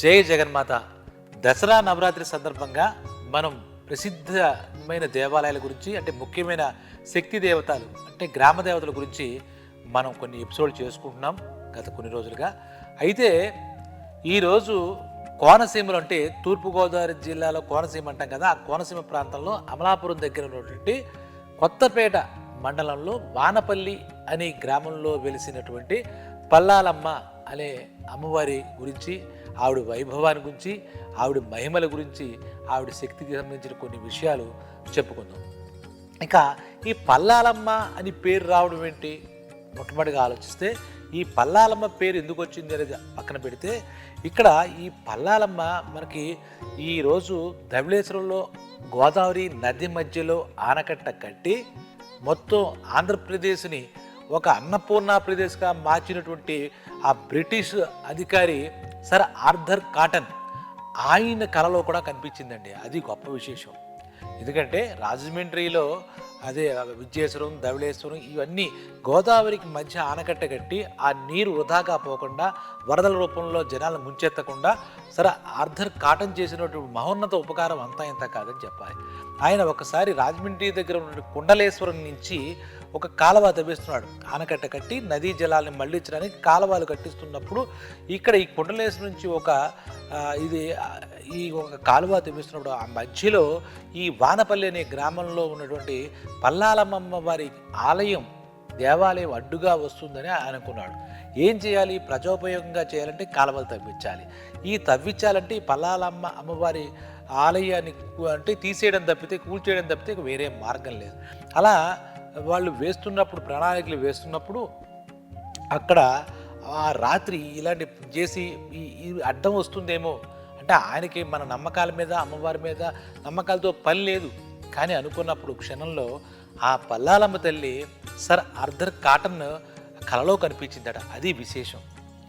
జై జగన్మాత. దసరా నవరాత్రి సందర్భంగా మనం ప్రసిద్ధమైన దేవాలయాల గురించి అంటే ముఖ్యమైన శక్తి దేవతలు అంటే గ్రామ దేవతల గురించి మనం కొన్ని ఎపిసోడ్లు చేసుకుంటున్నాం గత కొన్ని రోజులుగా. అయితే ఈరోజు కోనసీమలు అంటే తూర్పుగోదావరి జిల్లాలో కోనసీమ అంటాం కదా ఆ కోనసీమ ప్రాంతంలో అమలాపురం దగ్గర ఉన్నటువంటి కొత్తపేట మండలంలో వానపల్లి అనే గ్రామంలో వెలిసినటువంటి పల్లాలమ్మ అనే అమ్మవారి గురించి ఆవిడ వైభవాన్ని గురించి ఆవిడ మహిమల గురించి ఆవిడ శక్తికి సంబంధించిన కొన్ని విషయాలు చెప్పుకుందాం. ఇక ఈ పల్లాలమ్మ అని పేరు రావడం ఏంటి? మొట్టమొదటిగా ఆలోచిస్తే ఈ పల్లాలమ్మ పేరు ఎందుకు వచ్చింది అనేది పక్కన పెడితే ఇక్కడ ఈ పల్లాలమ్మ మనకి ఈరోజు ధవళేశ్వరంలో గోదావరి నది మధ్యలో ఆనకట్ట కట్టి మొత్తం ఆంధ్రప్రదేశ్ని ఒక అన్నపూర్ణ ప్రదేశ్గా మార్చినటువంటి ఆ బ్రిటిష్ అధికారి సర్ ఆర్థర్ కాటన్. ఆయన కళలో కూడా కనిపించిందండి. అది గొప్ప విశేషం. ఎందుకంటే రాజమండ్రిలో అదే విద్యేశ్వరం ధవళేశ్వరం ఇవన్నీ గోదావరికి మధ్య ఆనకట్ట కట్టి ఆ నీరు వృధాగా పోకుండా వరదల రూపంలో జనాలు ముంచెత్తకుండా సరే ఆర్థర్ కాటన్ చేసినటువంటి మహోన్నత ఉపకారం అంతా ఇంత కాదని చెప్పాలి. ఆయన ఒకసారి రాజమండ్రి దగ్గర ఉన్న కుండలేశ్వరం నుంచి ఒక కాలువ తవ్విస్తున్నాడు ఆనకట్ట కట్టి నదీ జలాల్ని మళ్ళించడానికి కాలువలు కట్టిస్తున్నప్పుడు ఇక్కడ ఈ కుండలేశ్వరం నుంచి ఒక ఇది ఈ ఒక కాలువ తవ్విస్తున్నప్పుడు ఆ మధ్యలో ఈ వానపల్లి అనే గ్రామంలో ఉన్నటువంటి పల్లాలమ్మమ్మ వారి ఆలయం దేవాలయం అడ్డుగా వస్తుందని అనుకున్నాడు. ఏం చేయాలి? ప్రజోపయోగంగా చేయాలంటే కాలువలు తవ్వించాలి. ఈ తవ్వించాలంటే ఈ పల్లాలమ్మ అమ్మవారి ఆలయాన్ని అంటే తీసేయడం తప్పితే కూల్చేయడం తప్పితే వేరే మార్గం లేదు. అలా వాళ్ళు వేస్తున్నప్పుడు ప్రణాళికలు వేస్తున్నప్పుడు అక్కడ ఆ రాత్రి ఇలాంటి చేసి ఈ అడ్డం వస్తుందేమో అంటే ఆయనకి మన నమ్మకాల మీద అమ్మవారి మీద నమ్మకాలతో పని లేదు. కానీ అనుకున్నప్పుడు క్షణంలో ఆ పల్లాలమ్మ తల్లి సర్ అర్ధర్ కాటన్ కలలో కనిపించిందట. అది విశేషం.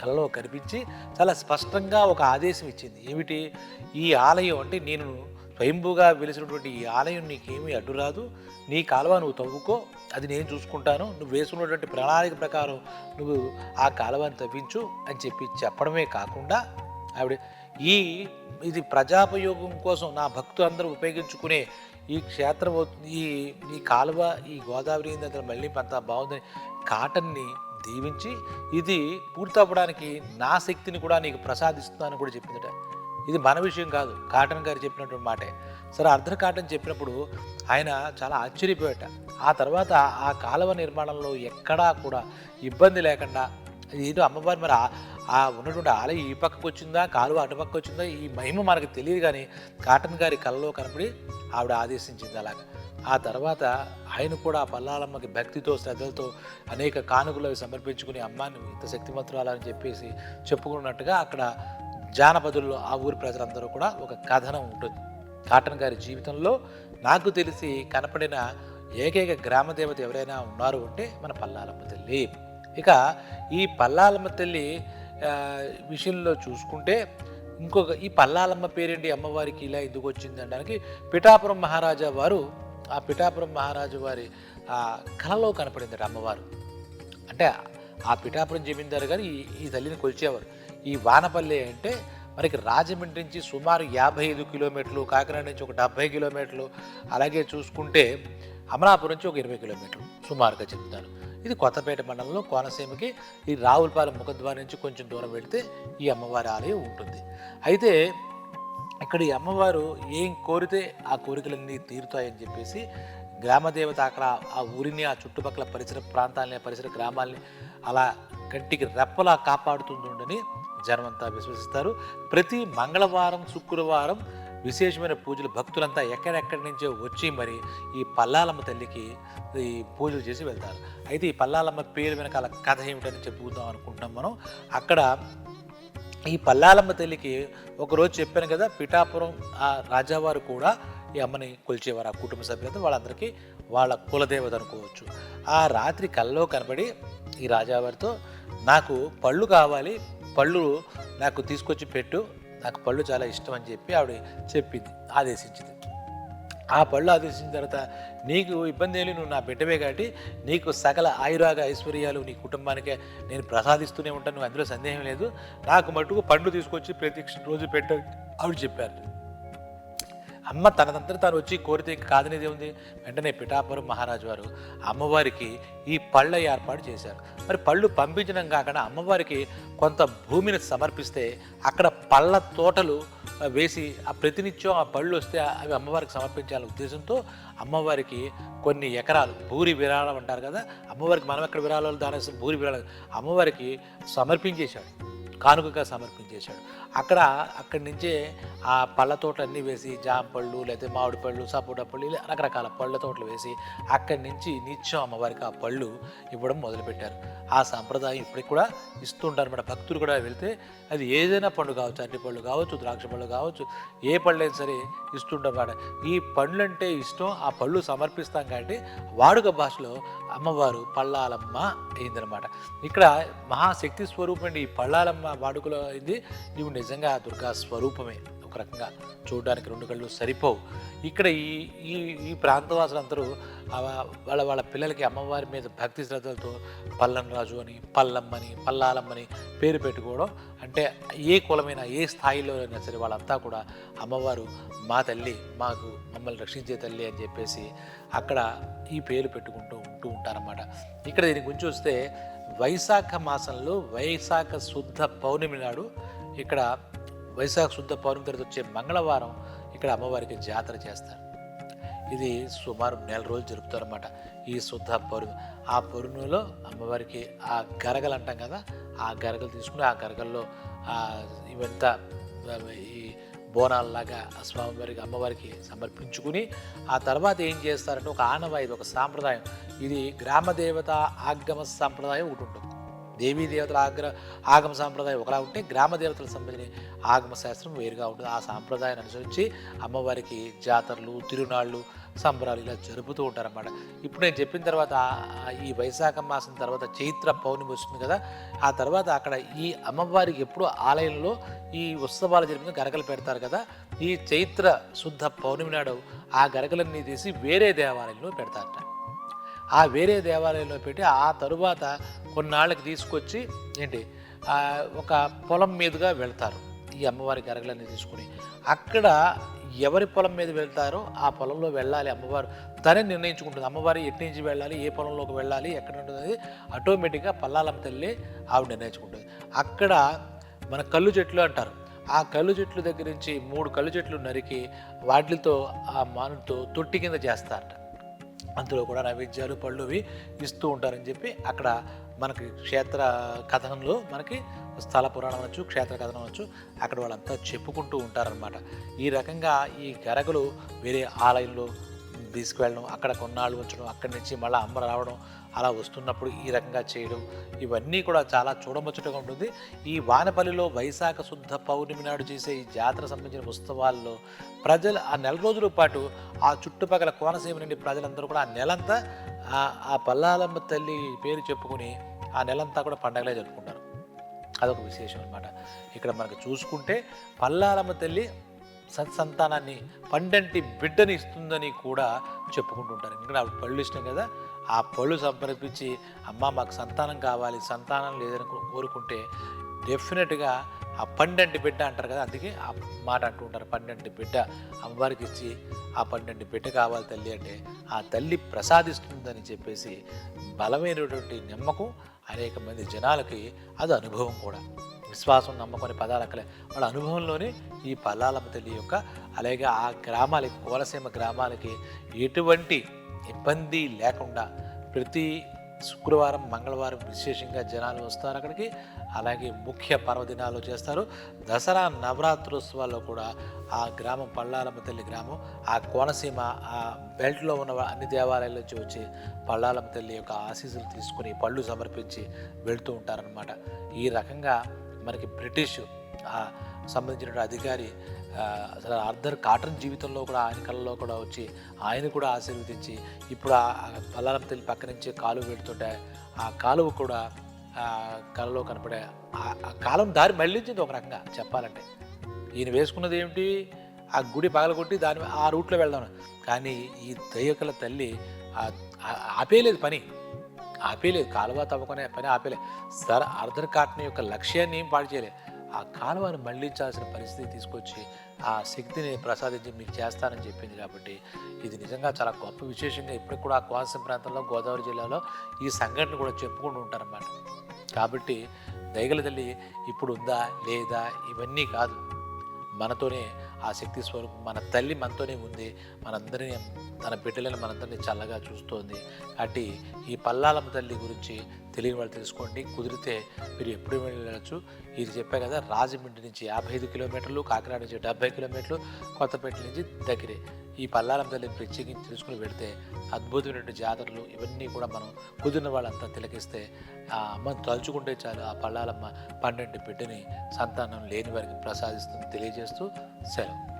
కలలో కనిపించి చాలా స్పష్టంగా ఒక ఆదేశం ఇచ్చింది. ఏమిటి? ఈ ఆలయం అంటే నేను స్వయంభూగా వెలిసినటువంటి ఈ ఆలయం నీకేమీ అడ్డు రాదు. నీ కాలువ నువ్వు తవ్వుకో. అది నేను చూసుకుంటాను. నువ్వు వేసుకున్నటువంటి ప్రణాళిక ప్రకారం నువ్వు ఆ కాలువని తవ్వించు అని చెప్పి చెప్పడమే కాకుండా ఆవిడ ఈ ఇది ప్రజాపయోగం కోసం నా భక్తులు అందరూ ఉపయోగించుకునే ఈ క్షేత్రం ఈ ఈ కాలువ ఈ గోదావరి దగ్గర మళ్ళీ అంత బాగుందని కాటన్ని దీవించి ఇది పూర్తవ్వడానికి నా శక్తిని కూడా నీకు ప్రసాదిస్తున్నాను కూడా చెప్పిందట. ఇది మన విషయం కాదు. కాటన్ గారు చెప్పినటువంటి మాటే. సరే అర్ధ కాటన్ చెప్పినప్పుడు ఆయన చాలా ఆశ్చర్యపోయాట. ఆ తర్వాత ఆ కాలువ నిర్మాణంలో ఎక్కడా కూడా ఇబ్బంది లేకుండా ఏదో అమ్మవారి మరి ఆ- ఉన్నటువంటి ఆలయం ఈ పక్కకు వచ్చిందా కాలువ అటు పక్కకు వచ్చిందా ఈ మహిమ మనకు తెలియదు కానీ కాటన్ గారి కళ్ళలో కనపడి ఆవిడ ఆదేశించింది అలాగా. ఆ తర్వాత ఆయన కూడా పల్లాలమ్మకి భక్తితో శ్రద్ధలతో అనేక కానుకలు అవి సమర్పించుకుని అమ్మాని ఇంత శక్తిమంతురాలని చెప్పేసి చెప్పుకున్నట్టుగా అక్కడ జానపదుల్లో ఆ ఊరి ప్రజలందరూ కూడా ఒక కథనం ఉంటుంది. కాటన్ గారి జీవితంలో నాకు తెలిసి కనపడిన ఏకైక గ్రామ దేవత ఎవరైనా ఉన్నారు అంటే మన పల్లాలమ్మ తల్లి. ఇక ఈ పల్లాలమ్మ తల్లి విషయంలో చూసుకుంటే ఇంకొక ఈ పల్లాలమ్మ పేరేంటి? అమ్మవారికి ఇలా ఎందుకు వచ్చింది అనడానికి పిఠాపురం మహారాజా వారు ఆ పిఠాపురం మహారాజు వారి ఆ కళలో కనపడింది అమ్మవారు. అంటే ఆ పిఠాపురం జమీందారు గారు ఈ ఈ తల్లిని కొలిచేవారు. ఈ వానపల్లి అంటే మనకి రాజమండ్రి నుంచి సుమారు యాభై ఐదు కిలోమీటర్లు కాకినాడ నుంచి ఒక డెబ్భై కిలోమీటర్లు అలాగే చూసుకుంటే అమలాపురం నుంచి ఒక ఇరవై కిలోమీటర్లు సుమారుగా చెప్తారు ఇది కొత్తపేట మండలంలో కోనసీమకి ఈ రావులపాలెం ముఖద్వారం నుంచి కొంచెం దూరం వెళితే ఈ అమ్మవారి ఆలయం ఉంటుంది. అయితే ఇక్కడ ఈ అమ్మవారు ఏం కోరితే ఆ కోరికలన్నీ తీరుతాయని చెప్పేసి గ్రామదేవత అక్కడ ఆ ఊరిని ఆ చుట్టుపక్కల పరిసర ప్రాంతాలని పరిసర గ్రామాల్ని అలా కంటికి రెప్పలా కాపాడుతుందని జనమంతా విశ్వసిస్తారు. ప్రతి మంగళవారం శుక్రవారం విశేషమైన పూజలు భక్తులంతా ఎక్కడెక్కడి నుంచో వచ్చి మరి ఈ పల్లాలమ్మ తల్లికి ఈ పూజలు చేసి వెళ్తారు. అయితే ఈ పల్లాలమ్మ పేరు వెనకాల కథ ఏమిటని చెప్పుకుందాం అనుకుంటున్నాం మనం. అక్కడ ఈ పల్లాలమ్మ తల్లికి ఒకరోజు చెప్పాను కదా పిఠాపురం ఆ రాజావారు కూడా ఈ అమ్మని కొలిచేవారు ఆ కుటుంబ సభ్యులతో వాళ్ళందరికీ వాళ్ళ కులదేవత అనుకోవచ్చు. ఆ రాత్రి కల్లో కనబడి ఈ రాజావారితో నాకు పళ్ళు కావాలి పళ్ళు నాకు తీసుకొచ్చి పెట్టు నాకు పళ్ళు చాలా ఇష్టం అని చెప్పి ఆవిడ చెప్పింది ఆదేశించింది. ఆ పళ్ళు ఆదేశించిన తర్వాత నీకు ఇబ్బంది ఏమి నువ్వు నా బిడ్డవే కాబట్టి నీకు సకల ఆయురాగ ఐశ్వర్యాలు నీ కుటుంబానికే నేను ప్రసాదిస్తూనే ఉంటాను నువ్వు అందులో సందేహం లేదు. నాకు మటుకు పండు తీసుకొచ్చి ప్రతి రోజు పెట్ట ఆవిడ చెప్పారు. అమ్మ తనదంతా తాను వచ్చి కోరితే కాదనేది ఉంది వెంటనే పిఠాపురం మహారాజు వారు అమ్మవారికి ఈ పళ్ళ ఏర్పాటు చేశారు. మరి పళ్ళు పంపించడం కాకుండా అమ్మవారికి కొంత భూమిని సమర్పిస్తే అక్కడ పళ్ళ తోటలు వేసి ఆ ప్రతినిత్యం ఆ పళ్ళు వస్తే అవి అమ్మవారికి సమర్పించాలనే ఉద్దేశంతో అమ్మవారికి కొన్ని ఎకరాలు భూరి విరాళం అంటారు కదా అమ్మవారికి మనం ఎక్కడ విరాళాలు దాని భూరి విరాళం అమ్మవారికి సమర్పించేశాడు కానుకగా సమర్పించేశాడు అక్కడ అక్కడి నుంచే ఆ పళ్ళ తోటలు అన్నీ వేసి జామ పళ్ళు లేకపోతే మామిడి పళ్ళు సపోటా పళ్ళు ఇలా రకరకాల పళ్ళ తోటలు వేసి అక్కడి నుంచి నిత్యం అమ్మవారికి ఆ పళ్ళు ఇవ్వడం మొదలుపెట్టారు. ఆ సాంప్రదాయం ఇప్పటికి కూడా ఇస్తుంటారు అనమాట భక్తులు కూడా వెళ్తే అది ఏదైనా పండు కావచ్చు అరటి పళ్ళు కావచ్చు ద్రాక్ష పళ్ళు కావచ్చు ఏ పళ్ళు అయినా సరే ఇస్తుంటారు అనమాట ఈ పండ్లు అంటే ఇష్టం ఆ పళ్ళు సమర్పిస్తాం కాబట్టి వాడుక భాషలో అమ్మవారు పళ్ళాలమ్మ అయిందనమాట ఇక్కడ మహాశక్తి స్వరూపం ఈ పళ్ళాలమ్మ వాడుకలో అయింది. నీవు నిజంగా దుర్గా స్వరూపమే. ఒక రకంగా చూడడానికి రెండు కళ్ళు సరిపోవు. ఇక్కడ ఈ ఈ ఈ ప్రాంతవాసులందరూ వాళ్ళ వాళ్ళ పిల్లలకి అమ్మవారి మీద భక్తి శ్రద్ధలతో పల్లం రాజు అని పల్లమ్మని పల్లాలమ్మని పేరు పెట్టుకోవడం అంటే ఏ కులమైనా ఏ స్థాయిలో అయినా సరే వాళ్ళంతా కూడా అమ్మవారు మా తల్లి మాకు మమ్మల్ని రక్షించే తల్లి అని చెప్పేసి అక్కడ ఈ పేరు పెట్టుకుంటూ ఉంటూ ఉంటారన్నమాట. ఇక్కడ దీని గురించి వస్తే వైశాఖ మాసంలో వైశాఖ శుద్ధ పౌర్ణమి నాడు ఇక్కడ వైశాఖ శుద్ధ పౌర్ణమి తర్వాత వచ్చే మంగళవారం ఇక్కడ అమ్మవారికి జాతర చేస్తారు. ఇది సుమారు నెల రోజులు జరుపుతారన్నమాట. ఈ శుద్ధ పౌర్ణమి ఆ పౌర్ణమిలో అమ్మవారికి ఆ గరగలు అంటాం కదా ఆ గరగలు తీసుకుని ఆ గరగల్లో ఇవంతా ఈ బోనాలలాగా స్వామివారికి అమ్మవారికి సమర్పించుకుని ఆ తర్వాత ఏం చేస్తారంటే ఒక ఆనవాయిది ఒక సాంప్రదాయం. ఇది గ్రామదేవత ఆగమ సాంప్రదాయం ఒకటి ఉంటుంది. దేవీ దేవతల ఆగ్ర ఆగమ సాంప్రదాయం ఒకలా ఉంటే గ్రామ దేవతలకు సంబంధించిన ఆగమ శాస్త్రం వేరుగా ఉంటుంది. ఆ సాంప్రదాయాన్ని అనుసరించి అమ్మవారికి జాతరలు తిరునాళ్ళు సంబరాలు ఇలా జరుపుతూ ఉంటారన్నమాట. ఇప్పుడు నేను చెప్పిన తర్వాత ఈ వైశాఖ మాసం తర్వాత చైత్ర పౌర్ణమి వస్తుంది కదా ఆ తర్వాత అక్కడ ఈ అమ్మవారికి ఎప్పుడు ఆలయంలో ఈ ఉత్సవాలు జరిపిన గరగలు పెడతారు కదా ఈ చైత్ర శుద్ధ పౌర్ణమి నాడు ఆ గరగలన్నీ తీసి వేరే దేవాలయంలో పెడతారట. ఆ వేరే దేవాలయంలో పెట్టి ఆ తరువాత కొన్నాళ్ళకి తీసుకొచ్చి ఏంటి ఒక పొలం మీదుగా వెళ్తారు. ఈ అమ్మవారి గరగలన్నీ తీసుకుని. అక్కడ ఎవరి పొలం మీద వెళ్తారో ఆ పొలంలో వెళ్ళాలి అమ్మవారు. తనే నిర్ణయించుకుంటుంది. అమ్మవారి ఎటు నుంచి వెళ్ళాలి ఏ పొలంలోకి వెళ్ళాలి ఎక్కడ ఉంటుంది ఆటోమేటిక్గా పల్లాలమ్మ తల్లి ఆవిడ నిర్ణయించుకుంటుంది. అక్కడ మన కళ్ళు చెట్లు అంటారు. ఆ కళ్ళు చెట్లు దగ్గర నుంచి మూడు కళ్ళు చెట్లు నరికి వాటితో ఆ మానుతో తొట్టి కింద చేస్తారట. అందులో కూడా నైవేద్యాలు పళ్ళువి ఇస్తూ ఉంటారని చెప్పి అక్కడ మనకి క్షేత్ర కథనంలో మనకి స్థల పురాణం అనొచ్చు క్షేత్ర కథనం అనొచ్చు అక్కడ వాళ్ళంతా చెప్పుకుంటూ ఉంటారనమాట ఈ రకంగా ఈ గరగలు వేరే ఆలయంలో తీసుకువెళ్ళడం అక్కడ కొన్నాళ్ళు ఉంచడం అక్కడి నుంచి మళ్ళీ అమ్మ రావడం అలా వస్తున్నప్పుడు ఈ రకంగా చేయడం ఇవన్నీ కూడా చాలా చూడముచ్చటగా ఉంటుంది. ఈ వానపల్లిలో వైశాఖ శుద్ధ పౌర్ణమి నాడు చేసే ఈ జాతర సంబంధించిన ఉత్సవాల్లో ప్రజలు ఆ నెల రోజుల పాటు ఆ చుట్టుపక్కల కోనసీమ నుండి ప్రజలందరూ కూడా ఆ నెలంతా ఆ- ఆ పల్లాలమ్మ తల్లి పేరు చెప్పుకుని ఆ నెలంతా కూడా పండగలే జరుపుకుంటారు. అదొక విశేషం అనమాట ఇక్కడ మనకు చూసుకుంటే పల్లాలమ్మ తల్లి సత్సంతానాన్ని పండంటి బిడ్డని ఇస్తుందని కూడా చెప్పుకుంటుంటారు. ఎందుకంటే ఆవిడ పళ్ళు ఇష్టం కదా. ఆ పళ్ళు సమర్పించి అమ్మ మాకు సంతానం కావాలి సంతానం లేదని కోరుకుంటే డెఫినెట్గా ఆ పండంటి బిడ్డ అంటారు కదా. అందుకే ఆ మాట అంటూ ఉంటారు. పండంటి బిడ్డ అమ్మవారికి ఇచ్చి ఆ పండంటి బిడ్డ కావాలి తల్లి అంటే ఆ తల్లి ప్రసాదిస్తుందని చెప్పేసి బలమైనటువంటి నమ్మకం అనేక మంది జనాలకి అది అనుభవం కూడా. విశ్వాసం నమ్మకం పదాలు అక్కలే వాళ్ళ అనుభవంలోనే ఈ పల్లాలమ్మ తల్లి యొక్క అలాగే ఆ గ్రామాలకి కోనసీమ గ్రామాలకి ఎటువంటి ఇబ్బంది లేకుండా ప్రతి శుక్రవారం మంగళవారం విశేషంగా జనాలు వస్తారు అక్కడికి. అలాగే ముఖ్య పర్వదినాలు చేస్తారు. దసరా నవరాత్రోత్సవాల్లో కూడా ఆ గ్రామం పల్లాలమ్మ తల్లి గ్రామం ఆ కోనసీమ ఆ బెల్ట్లో ఉన్న అన్ని దేవాలయాల నుంచి వచ్చి పల్లాలమ్మ తల్లి యొక్క ఆశీస్సులు తీసుకుని పళ్ళు సమర్పించి వెళ్తూ ఉంటారనమాట ఈ రకంగా మనకి బ్రిటిష్ సంబంధించిన అధికారి అసలు అర్ధర్ కాటన్ జీవితంలో కూడా ఆయన కళ్ళలో కూడా వచ్చి ఆయన కూడా ఆశీర్వదించి ఇప్పుడు ఆ ఆ తల్లి పక్క నుంచి కాలువ వెళ్తుంటే ఆ కాలువ కూడా కళలో కనపడే ఆ- కాలం దారి మళ్ళించింది ఒక రకంగా చెప్పాలంటే. ఈయన వేసుకున్నది ఏమిటి? ఆ గుడి పగలగొట్టి దాని ఆ రూట్లో వెళ్దాం కానీ ఈ దయ్యకల తల్లి ఆపేయలేదు పని. ఆపేయలేదు. కాలువ తవ్వకునే పని ఆపేలేదు సర్ అర్ధర్ కాటన్ యొక్క లక్ష్యాన్ని ఏం పాడు చేయలేదు ఆ కాలువను మళ్ళించాల్సిన పరిస్థితి తీసుకొచ్చి ఆ శక్తిని ప్రసాదించి మీకు చేస్తానని చెప్పింది కాబట్టి ఇది నిజంగా చాలా గొప్ప విశేషంగా ఇప్పటికి కూడా ఆ కోనసీమ ప్రాంతంలో గోదావరి జిల్లాలో ఈ సంఘటన కూడా చెప్పుకుంటూ ఉంటారన్నమాట. కాబట్టి దైగల తల్లి ఇప్పుడు ఉందా లేదా ఇవన్నీ కాదు. మనతోనే ఆ శక్తి స్వరూపం మన తల్లి మనతోనే ఉంది. మనందరినీ తన బిడ్డలను మనందరినీ చల్లగా చూస్తోంది. అటు ఈ పల్లాలమ్మ తల్లి గురించి తెలియని వాళ్ళు తెలుసుకోండి. కుదిరితే మీరు ఎప్పుడు వెళ్ళచ్చు. ఇది చెప్పా కదా రాజమండ్రి నుంచి యాభై ఐదు కిలోమీటర్లు కాకినాడ నుంచి డెబ్బై కిలోమీటర్లు కొత్తపేట నుంచి దగ్గరే. ఈ పల్లాలమ్మ తల్లి ప్రత్యేకించి తెలుసుకుని పెడితే అద్భుతమైనటువంటి జాతరలు ఇవన్నీ కూడా మనం కుదిరిన వాళ్ళంతా తిలకిస్తే ఆ అమ్మని తలుచుకుంటే చాలు ఆ పల్లాలమ్మ పన్నెండు బిడ్డని సంతానం లేని వారికి ప్రసాదిస్తుంది తెలియజేస్తూ సెలవు.